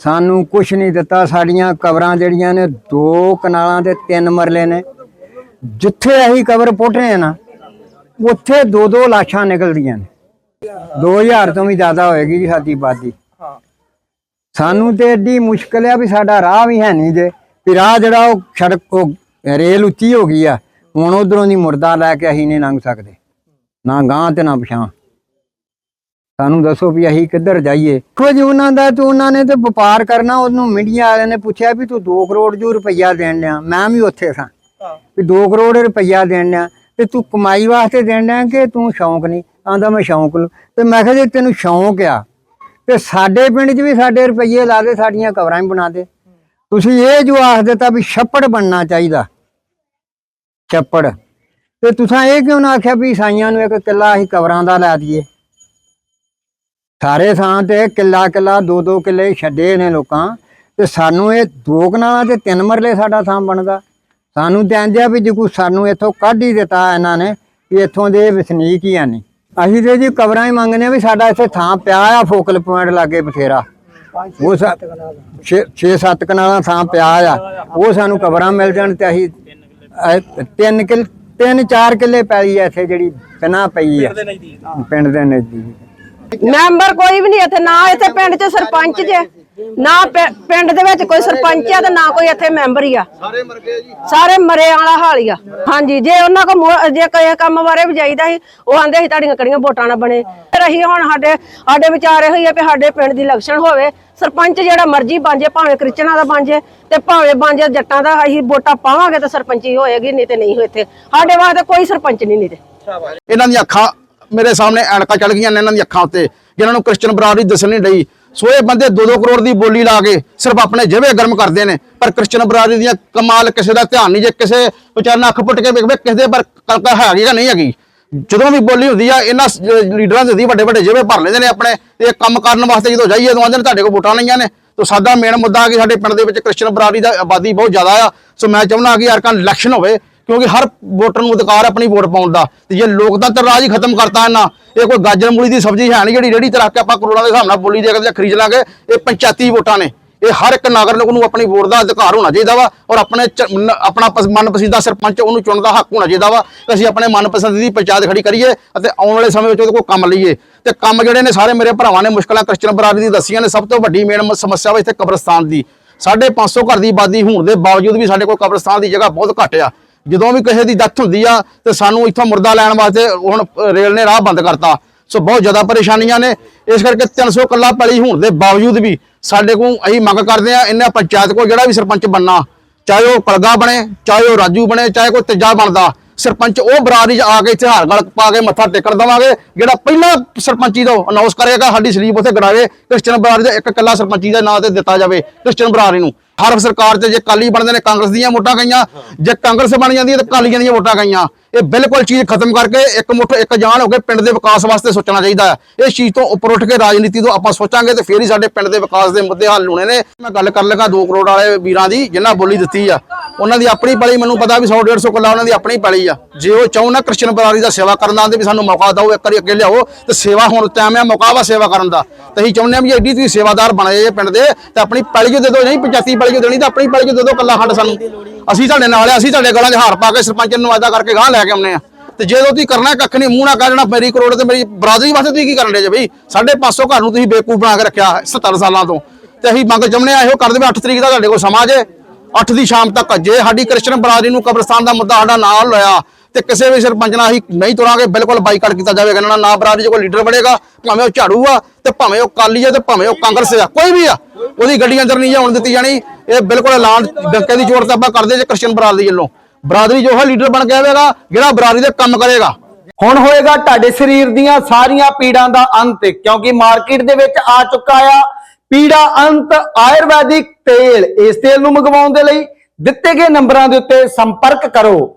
ਸਾਨੂੰ ਕੁਝ ਨਹੀਂ ਦਿੱਤਾ। ਸਾਡੀਆਂ ਕਬਰਾਂ ਜਿਹੜੀਆਂ ਨੇ ਦੋ ਕਨਾਲਾਂ ਤੇ ਤਿੰਨ ਮਰਲੇ ਨੇ। ਜਿੱਥੇ ਅਸੀਂ ਕਬਰ ਪੁੱਟ ਨਾ ਉੱਥੇ ਦੋ ਦੋ ਲਾਸ਼ਾਂ ਨਿਕਲਦੀਆਂ ਨੇ। 2000 ਤੋਂ ਵੀ ਜ਼ਿਆਦਾ ਹੋਏਗੀ ਜੀ ਸਾਡੀ ਆਬਾਦੀ। ਸਾਨੂੰ ਤੇ ਏਡੀ ਮੁਸ਼ਕਲ ਆ ਵੀ ਸਾਡਾ ਰਾਹ ਵੀ ਹੈ ਨਹੀਂ ਜੇ। ਵੀ ਰਾਹ ਜਿਹੜਾ ਉਹ ਸੜਕ ਉਹ ਰੇਲ ਉੱਚੀ ਹੋ ਗਈ ਆ। ਹੁਣ ਉਧਰੋਂ ਦੀ ਮੁਰਦਾ ਲੈ ਕੇ ਅਸੀਂ ਨਹੀਂ ਲੰਘ ਸਕਦੇ। ਨਾ ਗਾਂ ਤੇ ਨਾ ਪਛਾਂ ਸਾਨੂੰ ਦੱਸੋ ਵੀ ਅਸੀਂ ਕਿੱਧਰ ਜਾਈਏ। ਜੀ ਉਹਨਾਂ ਦਾ ਤੇ ਉਹਨਾਂ ਨੇ ਤੇ ਵਪਾਰ ਕਰਨਾ ਉਹਨੂੰ ਮੀਡੀਆ ਵਾਲਿਆਂ ਨੇ ਪੁੱਛਿਆ ਵੀ ਤੂੰ 2 ਕਰੋੜ ਜੋ ਰੁਪਈਆ ਦੇਣ ਲਿਆ ਮੈਂ ਵੀ ਉੱਥੇ ਸਾਂ। ਵੀ 2 ਕਰੋੜ ਰੁਪਈਆ ਦੇਣ ਲਿਆ ਤੇ ਤੂੰ ਕਮਾਈ ਵਾਸਤੇ ਦੇਣ ਲਿਆ ਕਿ ਤੂੰ ਸ਼ੌਂਕ ਨਹੀਂ? ਆਂਦਾ ਮੈਂ ਸ਼ੌਂਕ ਲੂ ਤੇ ਮੈਂ ਕਿਹਾ ਜੇ ਤੈਨੂੰ ਸ਼ੌਂਕ ਆ ਤੇ ਸਾਡੇ ਪਿੰਡ 'ਚ ਵੀ ਸਾਡੇ ਰੁਪਈਏ ਲਾ ਦੇ ਸਾਡੀਆਂ ਕਵਰਾਂ ਵੀ ਬਣਾ ਦੇ। ਤੁਸੀਂ ਇਹ ਜੋ ਆਖ ਦਿੱਤਾ ਵੀ ਛੱਪੜ ਬਣਨਾ ਚਾਹੀਦਾ। ਛੱਪੜ। ਤੇ ਤੁਸੀਂ ਇਹ ਕਿਉਂ ਨਾ ਆਖਿਆ ਵੀ ਸਾਈਆਂ ਨੂੰ ਇੱਕ ਕਿੱਲਾ ਅਸੀਂ ਕਵਰਾਂ ਦਾ ਲੈ ਦਈਏ? ਸਾਰੇ ਥਾਂ ਤੇ ਕਿੱਲਾ ਕਿੱਲਾ ਦੋ ਦੋ ਕਿੱਲੇ ਛੱਡੇ ਨੇ ਲੋਕਾਂ। ਤੇ ਸਾਨੂੰ ਇਹ ਦੋ ਕਨਾਲਾਂ ਤੇ ਤਿੰਨ ਮਰਲੇ ਸਾਡਾ ਥਾਂ ਬਣਦਾ। ਸਾਨੂੰ ਤੇ ਇੰਜ ਵੀ ਜੇ ਕੋਈ ਸਾਨੂੰ ਇੱਥੋਂ ਕੱਢ ਹੀ ਦਿੱਤਾ ਇਹਨਾਂ ਨੇ ਵੀ ਇੱਥੋਂ ਦੇ ਵਸਨੀਕ ਹੀ ਆ ਨਹੀਂ। ਅਸੀਂ ਤੇ ਜੀ ਕਬਰਾਂ ਹੀ ਮੰਗਨੇ ਆ ਵੀ ਸਾਡਾ ਇੱਥੇ ਥਾਂ ਪਿਆ ਆ ਫੋਕਲ ਪੁਆਇੰਟ ਲਾਗੇ ਬਥੇਰਾ। ਉਹ 6-7 ਕਨਾਲਾਂ ਥਾਂ ਪਿਆ ਆ। ਉਹ ਸਾਨੂੰ ਕਬਰਾਂ ਮਿਲ ਜਾਣ ਤੇ ਅਸੀਂ ਤਿੰਨ ਕਿੱਲ ਤਿੰਨ ਚਾਰ ਕਿੱਲੇ ਪੈਲੀ ਆ ਇੱਥੇ ਜਿਹੜੀ ਪਨਾ ਪਈ ਆ। ਪਿੰਡ ਦੇ ਨਜ਼ਦੀਕ। ਮੈਂਬਰ ਕੋਈ ਵੀ ਨਹੀਂ ਇੱਥੇ ਨਾ ਇੱਥੇ ਪਿੰਡ 'ਚ ਸਰਪੰਚ ਜੇ ਨਾ ਪਿੰਡ ਦੇ ਵਿੱਚ ਕੋਈ ਸਰਪੰਚ ਆ ਤੇ ਨਾ ਕੋਈ ਇੱਥੇ ਮੈਂਬਰ ਹੀ ਆ। ਸਾਰੇ ਮਰ ਗਏ ਜੀ। ਸਾਰੇ ਮਰੇ ਵਾਲਾ ਹਾਲ ਹੀ ਆ। ਹਾਂਜੀ ਜੇ ਉਹਨਾਂ ਕੋ ਜੇ ਕਿਸੇ ਕੰਮ ਬਾਰੇ ਵੀ ਜਾਈਦਾ ਸੀ ਉਹ ਆਂਦੇ ਸੀ ਤੁਹਾਡੀਆਂ ਕਿਹੜੀਆਂ ਵੋਟਾਂ ਨਾ ਬਣੇ। ਫਿਰ ਅਸੀਂ ਹੁਣ ਸਾਡੇ ਸਾਡੇ ਵਿਚਾਰੇ ਹੋਈ ਆ ਕਿ ਸਾਡੇ ਪਿੰਡ ਦੀ ਇਲੈਕਸ਼ਨ ਹੋਵੇ ਸਰਪੰਚ ਜਿਹੜਾ ਮਰਜ਼ੀ ਬਣ ਜੇ ਭਾਵੇਂ ਕ੍ਰਿਸਚਨਾਂ ਦਾ ਬਣ ਜੇ ਤੇ ਭਾਵੇਂ ਬਣ ਜੇ ਜੱਟਾਂ ਦਾ ਅਸੀਂ ਵੋਟਾਂ ਪਾਵਾਂਗੇ ਤਾਂ ਸਰਪੰਚੀ ਹੋਏਗੀ ਨਹੀਂ ਤੇ ਨਹੀਂ ਹੋਏ ਇੱਥੇ। ਸਾਡੇ ਵਾਸਤੇ ਕੋਈ ਸਰਪੰਚ ਨਹੀਂ ਨਹੀਂ ਤੇ। ਇਹਨਾਂ ਦੀਆਂ ਅੱਖਾਂ ਮੇਰੇ ਸਾਹਮਣੇ ਐਣਕਾਂ ਚੜ ਗਈਆਂ ਨੇ ਇਹਨਾਂ ਦੀਆਂ ਅੱਖਾਂ ਉੱਤੇ, ਜਿਨ੍ਹਾਂ ਨੂੰ ਕ੍ਰਿਸਚਨ ਬਰਾਦਰੀ ਦੱਸਣ ਨਹੀਂ ਡਈ ਸੋ ਇਹ ਬੰਦੇ 2-2 ਕਰੋੜ ਦੀ ਬੋਲੀ ਲਾ ਕੇ ਸਿਰਫ ਆਪਣੇ ਜਿਵੇਂ ਗਰਮ ਕਰਦੇ ਨੇ, ਪਰ ਕ੍ਰਿਸਚਨ ਬਰਾਦਰੀ ਦੀਆਂ ਕਮਾਲ ਕਿਸੇ ਦਾ ਧਿਆਨ ਨਹੀਂ, ਜੇ ਕਿਸੇ ਵਿਚਾਰ ਨਾਲ ਅੱਖ ਪੁੱਟ ਕੇ ਵੇਖਵੇ ਕਿਸੇ ਦੇ, ਪਰ ਕਲਕਾ ਹੈਗੀ ਜਾਂ ਨਹੀਂ ਹੈਗੀ। ਜਦੋਂ ਵੀ ਬੋਲੀ ਹੁੰਦੀ ਆ, ਇਹਨਾਂ ਸ- ਅਹ ਲੀਡਰਾਂ ਦੀ ਵੱਡੇ ਵੱਡੇ ਜਿਵੇਂ ਭਰ ਲੈਂਦੇ ਨੇ ਆਪਣੇ, ਤੇ ਕੰਮ ਕਰਨ ਵਾਸਤੇ ਜਦੋਂ ਜਾਈਏ ਤਾਂ ਆਂਦੇ ਨੇ ਤੁਹਾਡੇ ਕੋਲ ਵੋਟਾਂ ਲਈਆਂ ਨੇ। ਤੋ ਸਾਡਾ ਮੇਨ ਮੁੱਦਾ ਆ ਕਿ ਸਾਡੇ ਪਿੰਡ ਦੇ ਵਿੱਚ ਕ੍ਰਿਸਚਨ ਬਰਾਦਰੀ ਦਾ ਆਬਾਦੀ ਬਹੁਤ ਜ਼ਿਆਦਾ ਆ। ਸੋ ਮੈਂ ਚਾਹੁੰਦਾ ਕਿ ਯਾਰ ਕੱਲ ਇਲੈਕਸ਼ਨ ਹੋਵੇ ਕਿਉਂਕਿ ਹਰ ਵੋਟਰ ਨੂੰ ਅਧਿਕਾਰ ਆਪਣੀ ਵੋਟ ਪਾਉਣ ਦਾ। ਤੇ ਜੇ ਲੋਕਤੰਤਰ ਰਾਜ ਹੀ ਖਤਮ ਕਰਤਾ ਇਹਨਾਂ। ਇਹ ਕੋਈ ਗਾਜਰ ਮੂਲੀ ਦੀ ਸਬਜ਼ੀ ਹੈ ਨਹੀਂ ਜਿਹੜੀ ਰੇੜੀ ਤੇ ਰੱਖ ਕੇ ਆਪਾਂ ਕਰੋੜਾਂ ਦੇ ਹਿਸਾਬ ਨਾਲ ਬੋਲੀ ਦੇ ਕੇ ਖਰੀਦ ਲਾਂਗੇ, ਇਹ ਪੰਚਾਇਤੀ ਵੋਟਾਂ ਨੇ। ਇਹ ਹਰ ਇੱਕ ਨਾਗਰਿਕ ਨੂੰ ਆਪਣੀ ਵੋਟ ਦਾ ਅਧਿਕਾਰ ਹੋਣਾ ਚਾਹੀਦਾ ਵਾ ਔਰ ਆਪਣੇ ਚ- ਆਪਣਾ ਮਨਪਸੰਦਾ ਸਰਪੰਚ ਉਹਨੂੰ ਚੁਣਨ ਦਾ ਹੱਕ ਹੋਣਾ ਚਾਹੀਦਾ ਵਾ ਅਸੀਂ ਆਪਣੇ ਮਨਪਸੰਦ ਦੀ ਪੰਚਾਇਤ ਖੜੀ ਕਰੀਏ ਅਤੇ ਆਉਣ ਵਾਲੇ ਸਮੇਂ ਵਿੱਚ ਉਹਦੇ ਕੋਲ ਕੰਮ ਲਈਏ। ਤੇ ਕੰਮ ਜਿਹੜੇ ਨੇ ਸਾਰੇ ਮੇਰੇ ਭਰਾਵਾਂ ਨੇ ਮੁਸ਼ਕਲਾਂ ਕ੍ਰਿਸਚਨ ਬਰਾਦਰੀ ਦੀ ਦੱਸੀਆਂ ਨੇ, ਸਭ ਤੋਂ ਵੱਡੀ ਮੇਨ ਸਮੱਸਿਆ ਵਾ ਇੱਥੇ ਕਬਰਸਤਾਨ ਦੀ। ਸਾਢੇ 500 ਘਰ ਦੀ ਆਬਾਦੀ ਹੋਣ ਦੇ ਬਾਵਜੂਦ ਵੀ ਸਾਡੇ ਕੋਲ ਕਬਰਸਤਾਨ ਦੀ ਜਗ੍ਹਾ ਬਹੁਤ ਘੱਟ ਆ। ਜਦੋਂ ਵੀ ਕਿਸੇ ਦੀ ਡੈਥ ਹੁੰਦੀ ਆ, ਤੇ ਸਾਨੂੰ ਇੱਥੋਂ ਮੁਰਦਾ ਲੈਣ ਵਾਸਤੇ ਹੁਣ ਰੇਲ ਨੇ ਰਾਹ ਬੰਦ ਕਰਤਾ। ਸੋ ਬਹੁਤ ਜ਼ਿਆਦਾ ਪਰੇਸ਼ਾਨੀਆਂ ਨੇ। ਇਸ ਕਰਕੇ 300 ਕੱਲਾ ਪਲੀ ਹੋਣ ਦੇ ਬਾਵਜੂਦ ਵੀ ਸਾਡੇ ਕੋਲ ਅਸੀਂ ਮੰਗ ਕਰਦੇ ਆ ਇਹਨਾਂ ਪੰਚਾਇਤ ਕੋਲ ਜਿਹੜਾ ਵੀ ਸਰਪੰਚ ਬਣਨਾ, ਚਾਹੇ ਉਹ ਕਲਗਾ ਬਣੇ, ਚਾਹੇ ਉਹ ਰਾਜੂ ਬਣੇ, ਚਾਹੇ ਕੋਈ ਤੇਜਾ ਬਣਦਾ, ਸਰਪੰਚ ਉਹ ਬਰਾਦਰੀ 'ਚ ਆ ਕੇ ਇੱਥੇ ਹਾਰ ਗਲ ਪਾ ਕੇ ਮੱਥਾ ਟੇਕਣ ਦਵਾਂਗੇ, ਜਿਹੜਾ ਪਹਿਲਾਂ ਸਰਪੰਚੀ ਤੋਂ ਅਨਾਉਂਸ ਕਰੇਗਾ, ਸਾਡੀ ਸਲੀਪ ਉੱਥੇ ਗੜਾਵੇ, ਕ੍ਰਿਸਚਨ ਬਰਾਦਰੀ ਦਾ ਇੱਕ ਕੱਲਾ ਸਰਪੰਚੀ ਦਾ ਨਾਂ ਤੇ ਦਿੱਤਾ ਜਾਵੇ, ਕ੍ਰਿਸਚਨ ਬਰਾਦਰੀ ਨੂੰ। ਹਰ ਸਰਕਾਰ 'ਚ ਜੇ ਕਾਲੀ ਬਣਦੇ ਨੇ ਕਾਂਗਰਸ ਦੀਆਂ ਵੋਟਾਂ ਗਈਆਂ ਜੇ ਕਾਂਗਰਸ ਬਣ ਜਾਂਦੀ ਹੈ ਤਾਂ ਕਾਲੀਆਂ ਦੀਆਂ ਵੋਟਾਂ ਗਈਆਂ। ਇਹ ਬਿਲਕੁਲ ਚੀਜ਼ ਖਤਮ ਕਰਕੇ ਇੱਕ ਮੁੱਠ, ਇੱਕ ਜਾਨ ਹੋ ਕੇ ਪਿੰਡ ਦੇ ਵਿਕਾਸ ਵਾਸਤੇ ਸੋਚਣਾ ਚਾਹੀਦਾ ਹੈ। ਇਸ ਚੀਜ਼ ਤੋਂ ਉੱਪਰ ਉੱਠ ਕੇ ਰਾਜਨੀਤੀ ਤੋਂ ਆਪਾਂ ਸੋਚਾਂਗੇ ਤੇ ਫੇਰ ਹੀ ਸਾਡੇ ਪਿੰਡ ਦੇ ਵਿਕਾਸ ਦੇ ਮੁੱਦੇ ਹੱਲ ਹੋਣੇ ਨੇ। ਮੈਂ ਗੱਲ ਕਰ ਲਗਾ 2 ਕਰੋੜ ਵਾਲੇ ਵੀਰਾਂ ਦੀ, ਜਿਨ੍ਹਾਂ ਬੋਲੀ ਦਿੱਤੀ ਆ। ਉਹਨਾਂ ਦੀ ਆਪਣੀ ਪੈਲੀ, ਮੈਨੂੰ ਪਤਾ ਵੀ 100 150 ਕਿੱਲਾ ਉਹਨਾਂ ਦੀ ਆਪਣੀ ਪੈਲੀ ਆ। ਜੇ ਉਹ ਚਾਹੋ ਨਾ ਕ੍ਰਿਸਚਨ ਬਰਾਦਰੀ ਦਾ ਸੇਵਾ ਕਰਨ ਦਾ ਵੀ ਸਾਨੂੰ ਮੌਕਾ ਦਿਓ, ਇੱਕ ਵਾਰੀ ਅੱਗੇ ਲਿਆਓ, ਤੇ ਸੇਵਾ ਹੁਣ ਟਾਈਮ ਆ, ਮੌਕਾ ਵਾ ਸੇਵਾ ਕਰਨ ਦਾ। ਤੇ ਅਸੀਂ ਚਾਹੁੰਦੇ ਆ ਵੀ ਐਡੀ ਤੁਸੀਂ ਸੇਵਾਦਾਰ ਬਣੇ ਜੇ ਪਿੰਡ ਦੇ, ਤੇ ਆਪਣੀ ਪੈਲੀ ਜੋ ਦੇ ਦਿਓ, ਨਹੀਂ ਪੰਚਾਇਤੀ ਪੈਲੀ ਜੋ ਦੇਣੀ, ਤਾਂ ਆਪਣੀ ਪੈਲੀ ਜੋ ਦੇ ਦਿਓ, ਕੱਲਾ ਖੰਡ ਸਾਨੂੰ। ਅਸੀਂ ਤੁਹਾਡੇ ਨਾਲ ਆ, ਅਸੀਂ ਤੁਹਾਡੇ ਗਲਾਂ 'ਚ ਹਾਰ ਪਾ ਕੇ ਸਰਪੰਚ ਨੂੰ ਵਾਅਦਾ ਕਰਕੇ ਗਾਂ ਲੈ ਕੇ ਆਉਨੇ ਆ। ਤੇ ਜੇ ਤੁਸੀਂ ਕਰਨਾ ਕੱਖ ਨਹੀਂ, ਮੂੰਹ ਨਾ ਕਹਿ ਦੇਣਾ ਮੇਰੀ ਕਰੋੜ ਤੇ ਮੇਰੀ ਬਰਾਦਰੀ ਵਾਸਤੇ ਤੁਸੀਂ ਕੀ ਕਰਨ ਦੇ ਜੇ ਬਈ? 550 ਘਰ ਨੂੰ ਤੁਸੀਂ ਬੇਕੂਫ ਬਣਾ ਕੇ ਰੱਖਿਆ 70 ਸਾਲਾਂ ਤੋਂ। ਤੇ ਅਸੀਂ ਮੰਗ ਚਾਹੁੰਦੇ ਆ, ਇਹੋ ਕਰ ਦੇਵੇ 8 ਤਰੀਕ ਦਾ ਤੁਹਾਡੇ ਕੋਲ ਸਮਾਂ ਜੇ। 8 ਦੀ ਸ਼ਾਮ ਤੱਕ ਜੇ ਸਾਡੀ ਕ੍ਰਿਸ਼ਨ ਬਰਾਦਰੀ ਨੂੰ ਕਬਰਸਤਾਨ ਦਾ ਮੁੱਦਾ ਸਾਡਾ ਨਾਲ ਹੋਇਆ, ਤੇ ਕਿਸੇ ਵੀ ਸਰਪੰਚ ਨਾਲ ਅਸੀਂ ਨਹੀਂ ਤੁਰਾਂਗੇ, ਬਿਲਕੁਲ ਬਾਈਕਾਟ ਕੀਤਾ ਜਾਵੇਗਾ। ਇਹਨਾਂ ਨਾਲ ਨਾ ਬਰਾਦਰੀ 'ਚ ਕੋਈ ਲੀਡਰ ਬਣੇਗਾ, ਭਾਵੇਂ ਉਹ ਝਾੜੂ ਆ, ਤੇ ਭਾਵੇਂ ਉਹ ਕਾਲੀ ਆ, ਤੇ ਭਾਵੇਂ ਉਹ ਕਾਂਗਰਸ ਆ, ਕੋਈ ਵੀ ਆ। ਉਹਦੀ ਗੱਡੀ ਅੰਦਰ ਨਹੀਂ ਆਉਣ ਦਿੱਤੀ ਜਾਣੀ। ਇਹ ਬਿਲਕੁਲ ਐਲਾਨ ਡੰਕੇ ਦੀ ਜ਼ੋਰ ਤੇ ਆਪਾਂ ਕਰਦੇ ਜੇ ਕ੍ਰਿਸਚਨ ਬਰਾਦਰੀ ਵੱਲੋਂ। ਬਰਾਦਰੀ ਜੋ ਹੈ ਲੀਡਰ ਬਣ ਕੇ ਆਵੇਗਾ, ਜਿਹੜਾ ਬਰਾਦਰੀ ਦੇ ਕੰਮ ਕਰੇਗਾ। ਹੁਣ ਹੋਏਗਾ ਤੁਹਾਡੇ ਸਰੀਰ ਦੀਆਂ ਸਾਰੀਆਂ ਪੀੜਾਂ ਦਾ ਅੰਤ, ਕਿਉਂਕਿ ਮਾਰਕੀਟ ਦੇ ਵਿੱਚ ਆ ਚੁੱਕਾ ਆ ਪੀੜਾ ਅੰਤ ਆਯੁਰਵੈਦਿਕ ਤੇਲ। ਇਸ ਤੇਲ ਨੂੰ ਮੰਗਵਾਉਣ ਦੇ ਲਈ ਦਿੱਤੇ ਗਏ ਨੰਬਰਾਂ ਦੇ ਉੱਤੇ ਸੰਪਰਕ ਕਰੋ।